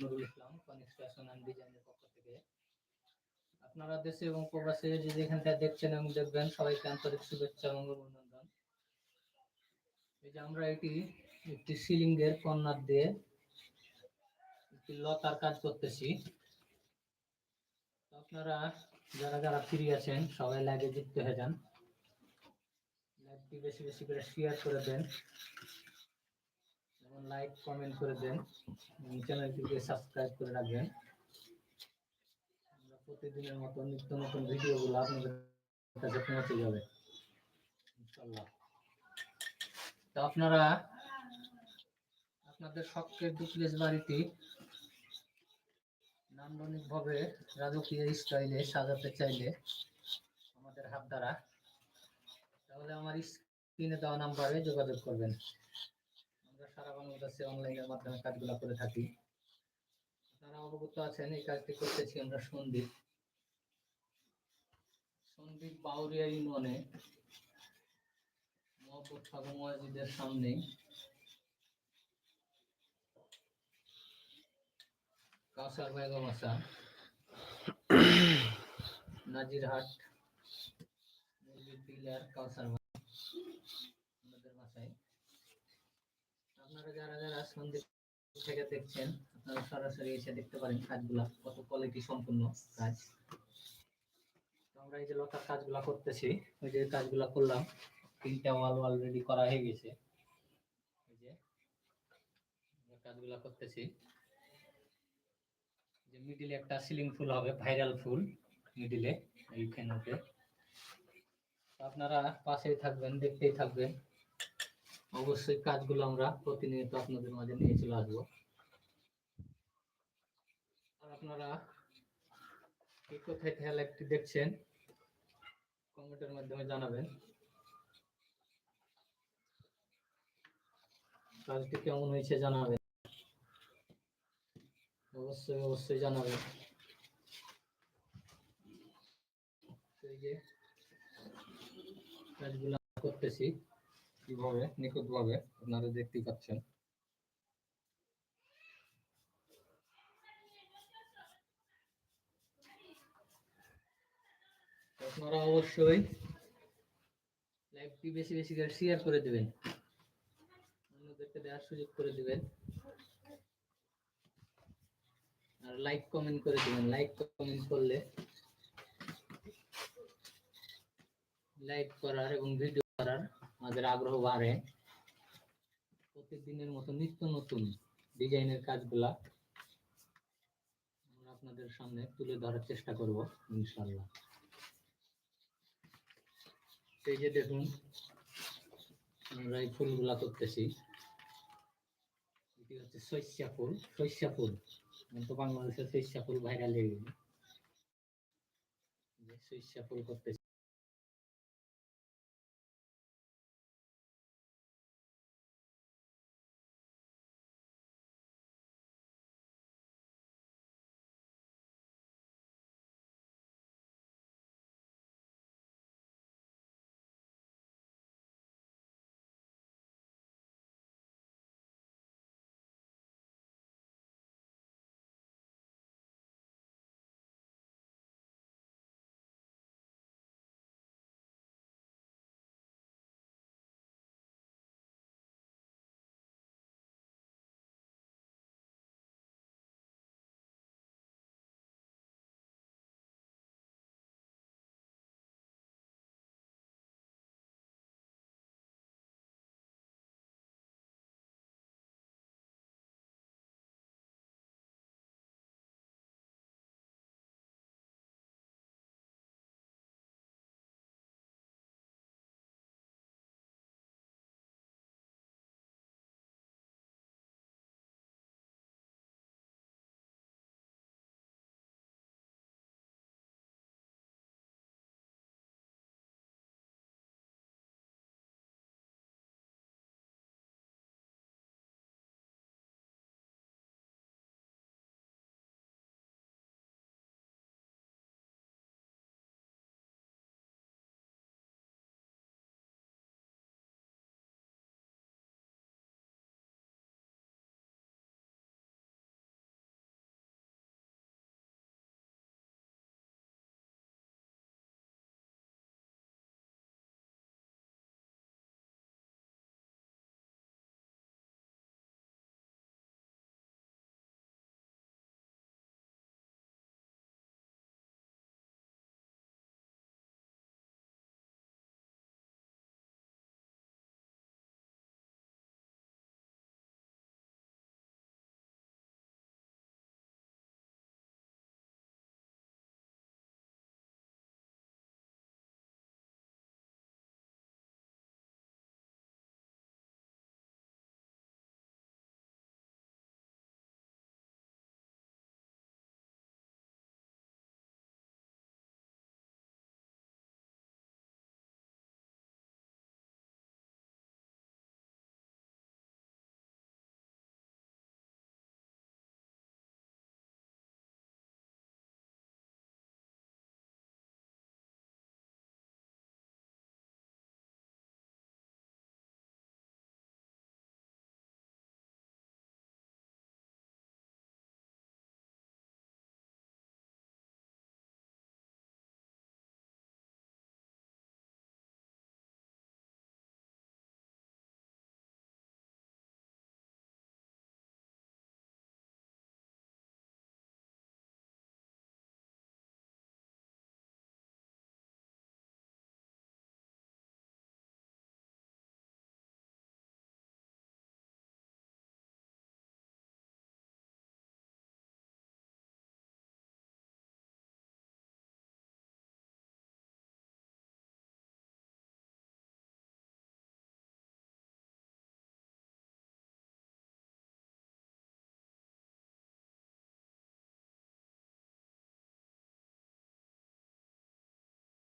Nurul Islam Konik fashion and ডিজাইনের পক্ষ থেকে। আপনারা দেশে এবং প্রবাসে যে যেখানটা দেখছেন এবং দেখবেন, সবাইকে আন্তরিক শুভেচ্ছা এবং অভিনন্দন। এই যে আমরা এটি একটি সিলিংয়ের কর্নার দিয়ে একটি লতার কাজ করতেছি। আপনারা যারা যারা ফ্রি আছেন, সবাই লাইভে যুক্ত হয়ে যান। লাইভটি বেশি বেশি করে শেয়ার করে দেন। লাইক কমেন্ট করে দেন। চ্যানেলটিকে সাবস্ক্রাইব করে রাখবেন। আমরা প্রতিদিনের মতো নিত্য নতুন ভিডিওগুলো আপনাদের কাছে পৌঁছে যাবে। ইনশাল্লাহ তো আপনারা, আপনাদের শখের ডুপ্লেস বাড়িটি নান্দনিকভাবে রাজকীয় স্টাইলে সাজাতে চাইলে আমাদের হাত দ্বারা, তাহলে আমার স্ক্রিনে দেওয়া নাম্বারে যোগাযোগ করবেন। আমরা সারা বাংলাদেশে অনলাইনের মাধ্যমে কাজগুলো করে থাকি। আপনারা অবগত আছেন, এই কাজটি করতেছি আমরা সন্দীপ। সন্দীপ বাউরিয়া ইউনিয়নে মহব্বত সাগর মসজিদের সামনে কাউসার বেগম আসা নাজিরহাট মুরগির পিলার কাউসার আমাদের আপনারা যারা যারা সন্দীপ থেকে দেখছেন, আপনারা সরাসরি এসে দেখতে পারেন কাজগুলা, কত কোয়ালিটি সম্পূর্ণ কাজ। আমরা এই যে লতার কাজগুলা করতেছি, ওই যে কাজগুলা করলাম, তিনটা ওয়াল অলরেডি করা হয়ে গেছে। এই যে কাজগুলা করতেছি। যে মিডিলে একটা সিলিং ফুল হবে ভাইরাল ফুল মিডিলে এইখানে আপনারা পাশেই থাকবেন, দেখতেই থাকবেন। অবশ্যই কাজগুলো আমরা প্রতিনিয়ত আপনাদের মাঝে নিয়ে চলে আসব। আর আপনারা কে কোথায় থেকে লাইভটি দেখছেন, কমেন্টের মাধ্যমে জানাবেন। কাজটি কেমন হয়েছে জানাবেন। অবশ্যই অবশ্যই জানাবেন। কাজগুলো করতেছি। কীভাবে? নিখুঁত ভাবে আপনারা দেখতেই পাচ্ছেন। আপনারা অবশ্যই লাইভটি বেশি বেশি করে শেয়ার করে দিবেন। অন্যদেরকে দেওয়ার সুযোগ করে দিবেন। আর লাইক কমেন্ট করে দিবেন। লাইক কমেন্ট করলে লাইক করার এবং ভিডিও করার আমাদের আগ্রহ বাড়ে। প্রতিদিনের মতো নিত্য নতুন ডিজাইনের কাজগুলা আমরা আপনাদের সামনে তুলে ধরার চেষ্টা করব ইনশাল্লাহ এই যে দেখুন, আমরা এই ফুলগুলা করতেছি। এটি হচ্ছে শস্যা ফুল। শস্যা ফুল তো বাংলাদেশের শস্যা ফুল ভাইরাল হয়ে যে শস্যা ফুল করতেছি।